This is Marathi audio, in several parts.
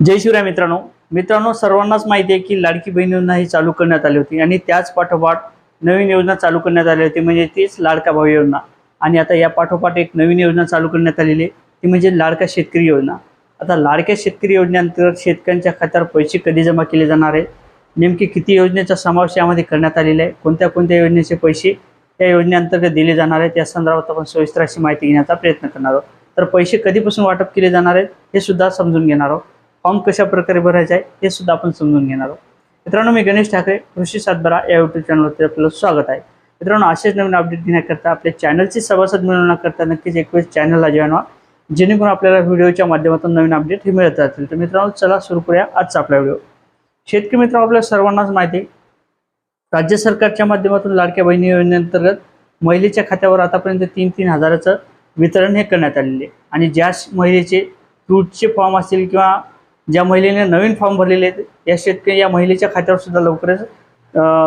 जय शिवराय मित्रांनो. मित्रांनो सर्वांनाच माहिती आहे की लाडकी बहीण योजना ही चालू करण्यात आली होती आणि त्याच पाठोपाठ नवीन योजना चालू करण्यात आली होती म्हणजे तीच लाडका भाऊ योजना. आणि आता या पाठोपाठ एक नवीन योजना चालू करण्यात आलेली आहे ती म्हणजे लाडका शेतकरी योजना. आता लाडक्या शेतकरी योजनेअंतर्गत शेतकऱ्यांच्या खात्यावर पैसे कधी जमा केले जाणार आहे नेमकी किती योजनेचा समावेश यामध्ये करण्यात आलेला आहे? कोणत्या कोणत्या योजनेचे पैसे या योजनेअंतर्गत दिले जाणार आहेत? या संदर्भात आपण सविस्तर अशी माहिती घेण्याचा प्रयत्न करणार आहोत. तर पैसे कधीपासून वाटप केले जाणार आहेत हे सुद्धा समजून घेणार आहोत. फॉर्म कशा प्रकारे भरायचा आहे हे सुद्धा आपण समजून घेणार आहोत. मित्रांनो मी गणेश ठाकरे कृषी सातबारा या युट्यूब चॅनलवरती आपलं स्वागत आहे. मित्रांनो असेच नवीन अपडेट घेण्याकरता आपल्या चॅनलची सभासद मिळवण्याकरता नक्कीच एक वेळेस चॅनलला जॉईन व्हा. जेणेकरून आपल्याला व्हिडिओच्या माध्यमातून नवीन अपडेट हे मिळत राहतील. तर मित्रांनो चला सुरू करूया आजचा आपला व्हिडिओ शेतकरी मित्रांनो आपल्या सर्वांनाच माहिती आहे राज्य सरकारच्या माध्यमातून लाडक्या बहिणी योजनेअंतर्गत महिलेच्या खात्यावर आतापर्यंत तीन तीन हजाराचं वितरण हे करण्यात आलेले आहे. आणि ज्या महिलेचे टूटचे फॉर्म असतील किंवा ज्या महिलेने नवीन फॉर्म भरलेले आहेत या शेतकरी या महिलेच्या खात्यावर सुद्धा लवकरच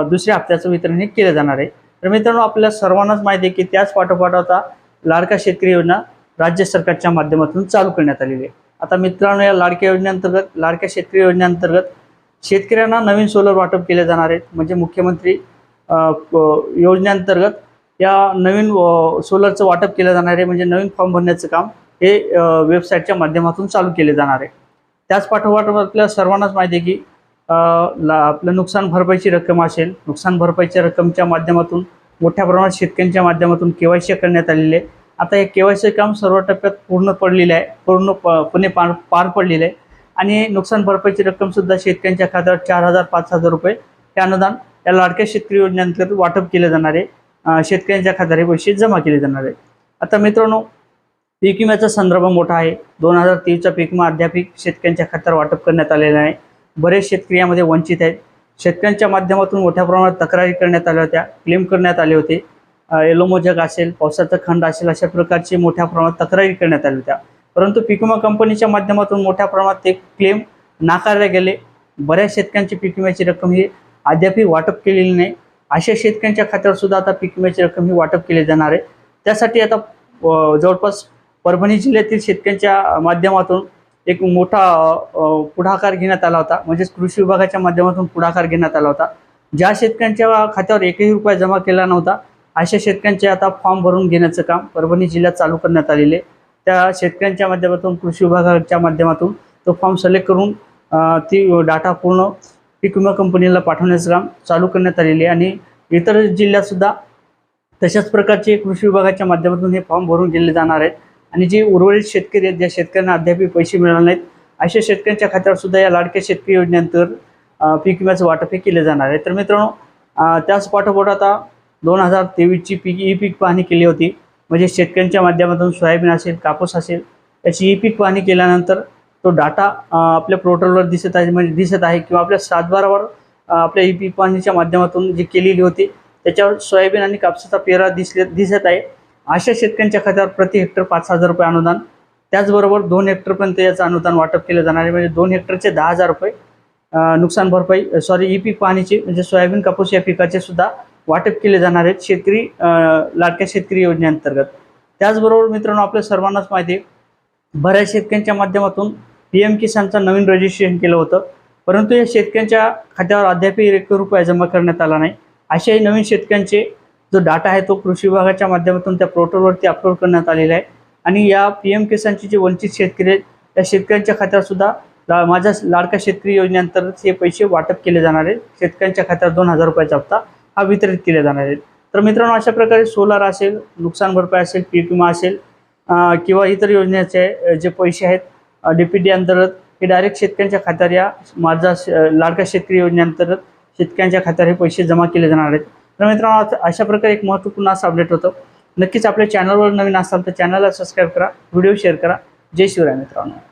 दुसऱ्या हप्त्याचं वितरण हे केलं जाणार आहे. तर मित्रांनो आपल्या सर्वांनाच माहिती आहे की त्याच पाठोपाठ आता लाडका शेतकरी योजना राज्य सरकारच्या माध्यमातून चालू करण्यात आलेली आहे. आता मित्रांनो या लाडक्या योजनेअंतर्गत लाडक्या शेतकरी योजनेअंतर्गत शेतकऱ्यांना नवीन सोलर वाटप केले जाणार आहेत. म्हणजे मुख्यमंत्री योजनेअंतर्गत या नवीन सोलरचं वाटप केलं जाणार आहे. म्हणजे नवीन फॉर्म भरण्याचं काम हे वेबसाईटच्या माध्यमातून चालू केले जाणार आहे. त्याच पाठोपाठ आपल्या सर्वांनाच माहिती आहे की ला आपलं नुकसान भरपाईची रक्कम असेल नुकसान भरपाईच्या रक्कमच्या माध्यमातून मोठ्या प्रमाणात शेतकऱ्यांच्या माध्यमातून केवायसी करण्यात आलेली आहे. आता हे केवायसी काम सर्व टप्प्यात पूर्ण पडलेलं आहे पूर्ण प- पुणे पार पार पडलेलं आहे. आणि नुकसान भरपाईची रक्कमसुद्धा शेतकऱ्यांच्या खात्यावर चार हजार पाच हजार रुपये हे अनुदान या लाडक्या शेतकरी योजनेअंतर्गत वाटप केले जाणार आहे. शेतकऱ्यांच्या खात्यावर हे पैसे जमा केले जाणार आहे. आता मित्रांनो पीक विम्याचा संदर्भ मोठा आहे. दोन हजार तेवीसचा पीक विमा अद्याप शेतकऱ्यांच्या खात्यावर वाटप करण्यात आलेला आहे. बरेच शेतकरी यामध्ये वंचित आहेत. शेतकऱ्यांच्या माध्यमातून मोठ्या प्रमाणात तक्रारी करण्यात आल्या होत्या क्लेम करण्यात आले होते. एलोमोजक असेल पावसाचा खंड असेल अशा प्रकारचे मोठ्या प्रमाणात तक्रारी करण्यात आल्या होत्या. परंतु पीक विमा कंपनीच्या माध्यमातून मोठ्या प्रमाणात ते क्लेम नाकारले गेले. बऱ्याच शेतकऱ्यांची पीक विम्याची रक्कम ही अद्यापही वाटप केलेली नाही. अशा शेतकऱ्यांच्या खात्यावर सुद्धा आता पीक विम्याची रक्कम ही वाटप केली जाणार आहे. त्यासाठी आता जवळपास परभणी जिल्ह्यातील शेतकऱ्यांच्या माध्यमातून एक मोठा पुढाकार घेण्यात आला होता. म्हणजेच कृषी विभागाच्या माध्यमातून पुढाकार घेण्यात आला होता. ज्या शेतकऱ्यांच्या खात्यावर एकही रुपया जमा केला नव्हता अशा शेतकऱ्यांचे आता फॉर्म भरून घेण्याचं काम परभणी जिल्ह्यात चालू करण्यात आलेले त्या शेतकऱ्यांच्या माध्यमातून कृषी विभागाच्या माध्यमातून तो फॉर्म सिलेक्ट करून ती डाटा पूर्ण पीक विमा कंपनीला पाठवण्याचं काम चालू करण्यात आलेले आहे. आणि इतर जिल्ह्यातसुद्धा तशाच प्रकारचे कृषी विभागाच्या माध्यमातून हे फॉर्म भरून दिले जाणार आहेत. आणि जे उर्वरित शेतकरी आहेत ज्या शेतकऱ्यांना अद्यापही पैसे मिळाले नाहीत अशा शेतकऱ्यांच्या खात्यावर सुद्धा या लाडक्या शेतकरी योजनेअंतर्गत पीक विम्याचं वाटप हे केले जाणार आहे. तर मित्रांनो त्याच पाठोपाठ आता दोन हजार तेवीसची पीक ई पीक पाहणी केली होती. म्हणजे शेतकऱ्यांच्या माध्यमातून सोयाबीन असेल कापूस असेल याची ई पीक पाहणी केल्यानंतर तो डाटा आपल्या पोर्टलवर दिसत आहे म्हणजे दिसत आहे किंवा आपल्या सातबारावर आपल्या ई पीक पाहणीच्या माध्यमातून जी केलेली होती त्याच्यावर सोयाबीन आणि कापसाचा पेरा दिसले दिसत आहे. अशा शेतकऱ्यांच्या खात्यावर प्रति हेक्टर पाच हजार रुपये अनुदान त्याचबरोबर दोन हेक्टरपर्यंत याचं अनुदान वाटप केलं जाणार आहे. म्हणजे दोन हेक्टरचे दहा हजार रुपये नुकसान भरपाई सॉरी ई पीक पाहणीचे म्हणजे सोयाबीन कापूस या पिकाचे सुद्धा वाटप केले जाणार आहेत शेतकरी लाडक्या शेतकरी योजनेअंतर्गत. त्याचबरोबर मित्रांनो आपल्या सर्वांनाच माहिती आहे बऱ्याच शेतकऱ्यांच्या माध्यमातून पी एम किसानचं नवीन रजिस्ट्रेशन केलं होतं. परंतु या शेतकऱ्यांच्या खात्यावर अद्यापही एक रुपया जमा करण्यात आला नाही. अशाही नवीन शेतकऱ्यांचे जो डाटा आहे तो कृषी विभागाच्या माध्यमातून त्या पोर्टलवरती अपलोड करण्यात आलेला आहे. आणि या पी एम किसानचे जे वंचित शेतकरी आहेत त्या शेतकऱ्यांच्या खात्यावर सुद्धा ला- माझ्या लाडका शेतकरी योजनेअंतर्गत हे पैसे वाटप केले जाणार आहेत. शेतकऱ्यांच्या खात्यावर दोन हजार रुपयाचा हप्ता हा वितरित केला जाणार आहे तर मित्रांनो अशा प्रकारे सोलार असेल नुकसान भरपाई असेल पीक विमा असेल किंवा इतर योजनेचे जे पैसे आहेत डी पी डी अंतर्गत हे डायरेक्ट शेतकऱ्यांच्या खात्यावर या माझा श- लाडका शेतकरी योजनेअंतर्गत शेतकऱ्यांच्या खात्यावर हे पैसे जमा केले जाणार आहेत. तर मित्रांनो अशा प्रकारे एक महत्त्वपूर्ण असं अपडेट होतं. नक्कीच आपल्या चॅनलवर नवीन असाल तर चॅनलला सबस्क्राईब करा व्हिडिओ शेअर करा. जय शिवराय मित्रांनो.